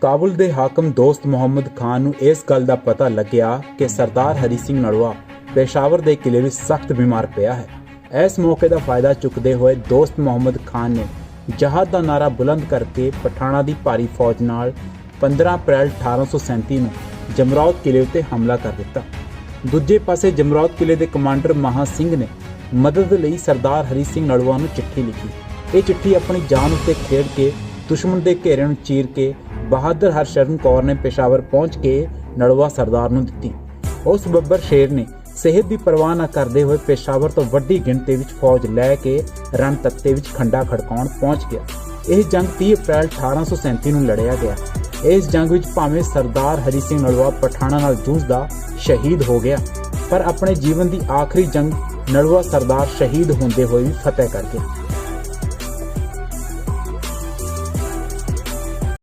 ਕਾਬੁਲ ਦੇ ਹਾਕਮ ਦੋਸਤ ਮੁਹੰਮਦ ਖਾਨ ਨੂੰ ਇਸ ਗੱਲ ਦਾ ਪਤਾ ਲੱਗਿਆ ਕਿ ਸਰਦਾਰ ਹਰੀ ਸਿੰਘ ਨਲਵਾ ਪੇਸ਼ਾਵਰ ਦੇ ਕਿਲੇ ਵਿੱਚ ਸਖਤ ਬਿਮਾਰ ਪਿਆ ਹੈ। ਇਸ ਮੌਕੇ ਦਾ ਫਾਇਦਾ ਚੁੱਕਦੇ ਹੋਏ ਦੋਸਤ ਮੁਹੰਮਦ ਖਾਨ ਨੇ ਜਹਾਦ ਦਾ ਨਾਰਾ ਬੁਲੰਦ ਕਰਕੇ ਪਠਾਣਾ ਦੀ ਭਾਰੀ ਫੌਜ ਨਾਲ 15 ਅਪ੍ਰੈਲ 1837 ਨੂੰ ਜਮਰੌਦ ਕਿਲੇ ਉੱਤੇ ਹਮਲਾ ਕਰ ਦਿੱਤਾ। ਦੂਜੇ ਪਾਸੇ ਜਮਰੌਦ ਕਿਲੇ ਦੇ ਕਮਾਂਡਰ ਮਹਾ ਸਿੰਘ ਨੇ ਮਦਦ ਲਈ ਸਰਦਾਰ ਹਰੀ ਸਿੰਘ ਨਲਵਾ ਨੂੰ ਚਿੱਠੀ ਲਿਖੀ। ਇਹ ਚਿੱਠੀ ਆਪਣੀ ਜਾਨ ਉੱਤੇ ਖੇਡ ਕੇ ਦੁਸ਼ਮਣ ਦੇ ਘੇਰੇ ਨੂੰ ਚੀਰ ਕੇ ਬਹਾਦਰ ਹਰਸ਼ਰਨ ਕੌਰ ਨੇ ਪੇਸ਼ਾਵਰ ਪਹੁੰਚ ਕੇ ਨਲਵਾ ਸਰਦਾਰ ਨੂੰ ਦਿੱਤੀ। ਉਸ ਬੱਬਰ ਸ਼ੇਰ ਨੇ ਸਿਹਤ ਦੀ ਪਰਵਾਹ ਨਾ ਕਰਦੇ ਹੋਏ ਪੇਸ਼ਾਵਰ ਤੋਂ ਵੱਡੀ ਗਿਣਤੀ ਵਿੱਚ ਫੌਜ ਲੈ ਕੇ ਰਣ ਤੱਤੇ ਵਿੱਚ ਖੰਡਾ ਖੜਕਾਉਣ ਪਹੁੰਚ ਗਿਆ। ਇਹ ਜੰਗ 30 ਅਪ੍ਰੈਲ 1837 ਨੂੰ ਲੜਿਆ ਗਿਆ। ਇਸ ਜੰਗ ਵਿੱਚ ਭਾਵੇਂ ਸਰਦਾਰ ਹਰੀ ਸਿੰਘ ਨਲਵਾ ਪਠਾਣਾ ਨਾਲ ਜੂਝਦਾ ਸ਼ਹੀਦ ਹੋ ਗਿਆ, ਪਰ ਆਪਣੇ ਜੀਵਨ ਦੀ ਆਖਰੀ ਜੰਗ ਨਲਵਾ ਸਰਦਾਰ ਸ਼ਹੀਦ ਹੁੰਦੇ ਹੋਏ ਵੀ ਫਤਿਹ ਕਰ ਗਿਆ।